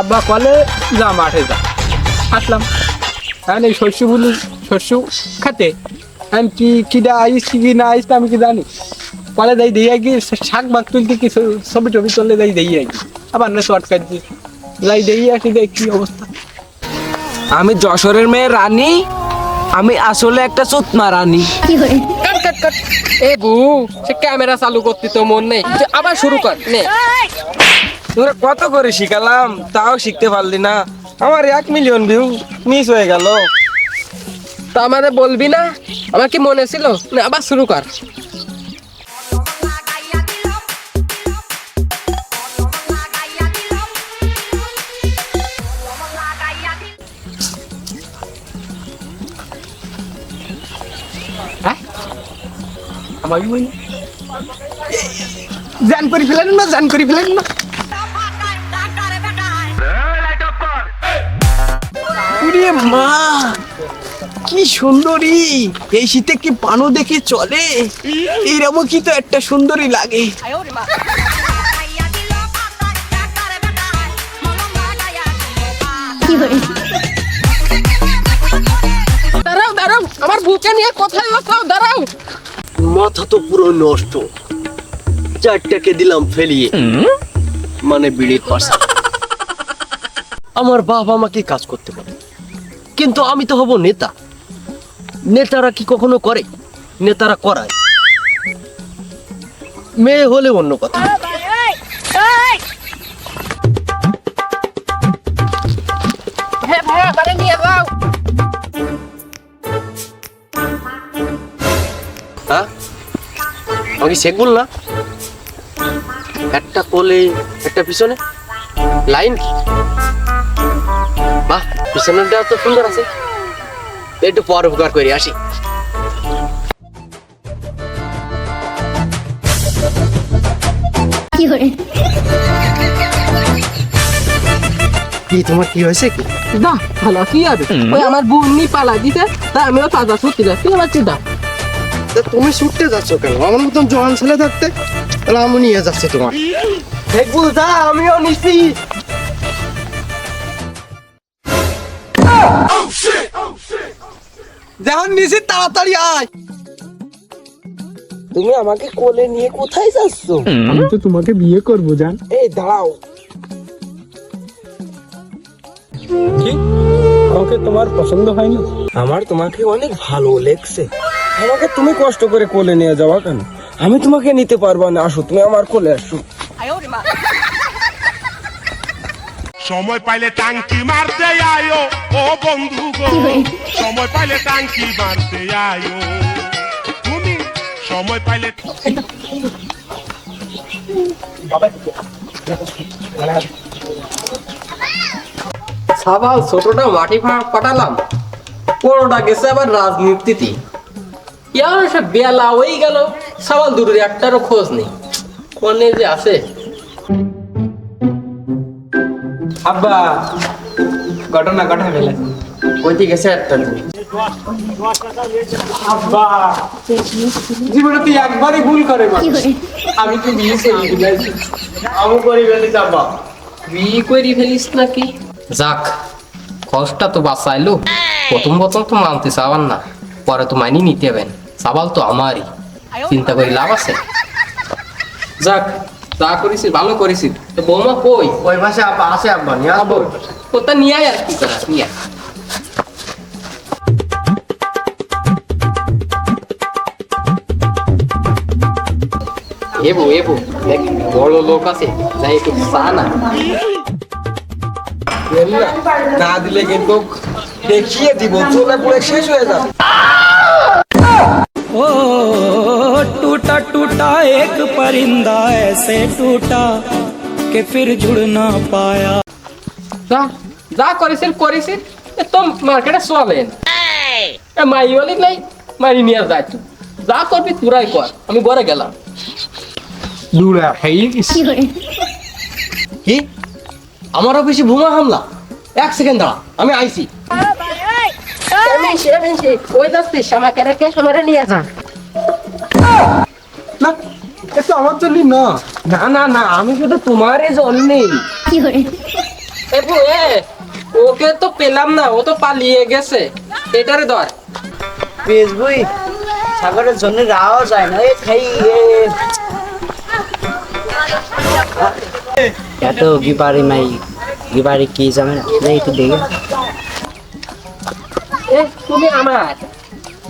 আব্বা কলে যা মাঠে যা। আসলাম। হ্যাঁ এই শস্য বলু শস্য খাতে। আমি কি কিটা আইস কি কি না আইস আমি কি জানি। কলে যাই দিয়ে গিয়ে শাক বাগ তুলতে কি ছবি টবি তুললে যাই দিয়ে গিয়ে আবার না শর্ট কাটছি যাই দিয়ে আসি দেখ কি অবস্থা। আমি যশোরের মেয়ে রানী আমি আসলে একটা চুতমা রানী। কাট কাট কাট এ বু সে ক্যামেরা চালু করতে তো মন নেই। আবার শুরু কর নে। তোরা কত করে শিখালাম তাও শিখতে পারলি না। আমার এক মিলিয়ন ভিউ মিস হয়ে গেল। তা আমাদের বলবি না? আমার কি মনে ছিল? না আবার শুরু কর। জান করে ফেলেন না জান করে ফেলেন না। ওরে মা কি সুন্দরী। এই শীতে কি পানো দেখে চলে? এইরকম কি তো একটা সুন্দরী লাগে। দাঁড়াও দাঁড়াও আমার বুকে নিয়ে কোথায় বাঁচাও দাঁড়াও। মাথা তো পুরো নষ্ট। চারটাকে দিলাম ফেলিয়ে। মানে বিড়ির পাশে। আমার বাবা আমাকে কাজ করতে পারে? কিন্তু আমি তো হব নেতা। নেতারা কি কখনো করে? নেতারা করায়। মেয়ে হলে অন্য কথা। আমাকে শেখ বল না? একটা কোলে একটা পিছনে? লাইন কি? বাহ পিছনেরটা তো সুন্দর আছে। একটু পর উপকার করে আসি। কি তোমার কি হয়েছে কি? দা ভালো কি হবে ওই আমার বোন নি পালা দিতে তাই আমিও তাজা সত্যি যাচ্ছি আমার চিন্তা তা তুমি ছুটতে যাচ্ছ কেন? আমার মতন জোয়ান ছেলে থাকতে তাহলে আমি নিয়ে যাচ্ছি তোমার। দেখব যা আমিও নিচ্ছি যখন নিছি তাড়াতাড়ি আয়। তুমি আমাকে কোলে নিয়ে কোথায় যাচ্ছ? আমি তো তোমাকে বিয়ে করব জান। এই দাঁড়াও। কি? আমাকে তোমার পছন্দ হয় না আমার তোমাকে অনেক ভালো লেগছে। আমাকে তুমি কষ্ট করে কোলে নিয়ে যাওয়া কেন? আমি তোমাকে নিতে পারব না। আসো তুমি আমার কোলে আসো। সময় পাইলে টাঙ্কি মারতে আয়ো। ও বন্ধু গো সময় পাইলে টাঙ্কি মারতে আয়ো। তুমি সময় পাইলে সাবাল ছোটটা মাটি পাঠালাম। বড়টা গেছে আবার রাজনীতিতে। ইয়ার সে বেলা হয়ে গেল। সাবাল দূরের একটারও খোঁজ নেই। কোনে যে আছে আব্বা ঘটনা ঘটা ফেলে। কইতে গেছে একটা আব্বা জীবনে তুই একবারই ভুল করে আমি তো বিয়ে করি আমি করি ফেলেছি আব্বা। বিয়ে করে ফেলিস নাকি? যাক খরচটা তো বাঁচাইলো। প্রথম প্রথম তো মানতে চাবার না পরে তো মানি নিতে হবেন সাবাল তো আমারই। চিন্তা করি লাভ আছে? যাক যা করেছি ভালো করেছি। তো বৌমা কই? ওই পাশে আব্বা আছে আব্বা নিয়ে আসব। ওটা নিয়ে আয় আর কি করার নিয়ে এবো এবো দেখ বড় লোক আছে যাই একটু চা না। না দিলে কিন্তু দেখিয়ে দিব চলে পুরো শেষ হয়ে যাবে। ओ टूटा टूटा एक परिंदा ऐसे टूटा कि फिर जुड़ ना पाया যা যা করেছেন করেছেন এ তো মার্কেটে চলেন এ মাই বলি নাই মারি নিয়ে যায় তুই যা করবি তোরাই কর আমি ঘরে গেলাম দূরা খাইয়ে গেছি কি আমার অফিসে বোমা হামলা এক সেকেন্ড দাঁড়া আমি আইছি ওই যাচ্ছিস আমাকে রেখে আমারে নিয়ে যা না এটা আমার জন্য না। না না না আমি শুধু তোমারই এ, ওকে তো পেলাম না ও তো পালিয়ে গেছে। এটারে ধর। বেচবই সাগরের জন্য যাওয়া যায় না এ খাই এত গিবারি মাই গিবারি কি জানে না একটু দেখে। এ তুমি আমার।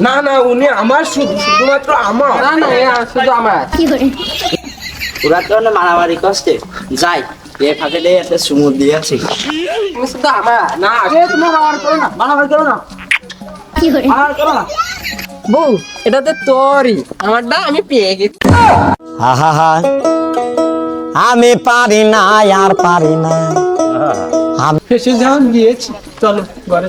না না উনি আমার শুধু শুধুমাত্র আমার। না না এ শুধু আমার। ওরা তো না মারামারি কষ্টে যাই এ ফাঁকে দিয়ে একটা সুমুদ দিয়ে আছি। শুধু আমার। না এ তুমি মারামারি করো না মারামারি করো না। মারামারি করো না। বউ এটাতে তোরই। আমারটা আমি পেয়ে গেছি। আহা আমি পারি না আর পারি না। আমি ফেসে যখন গিয়েছি। চলো ঘরে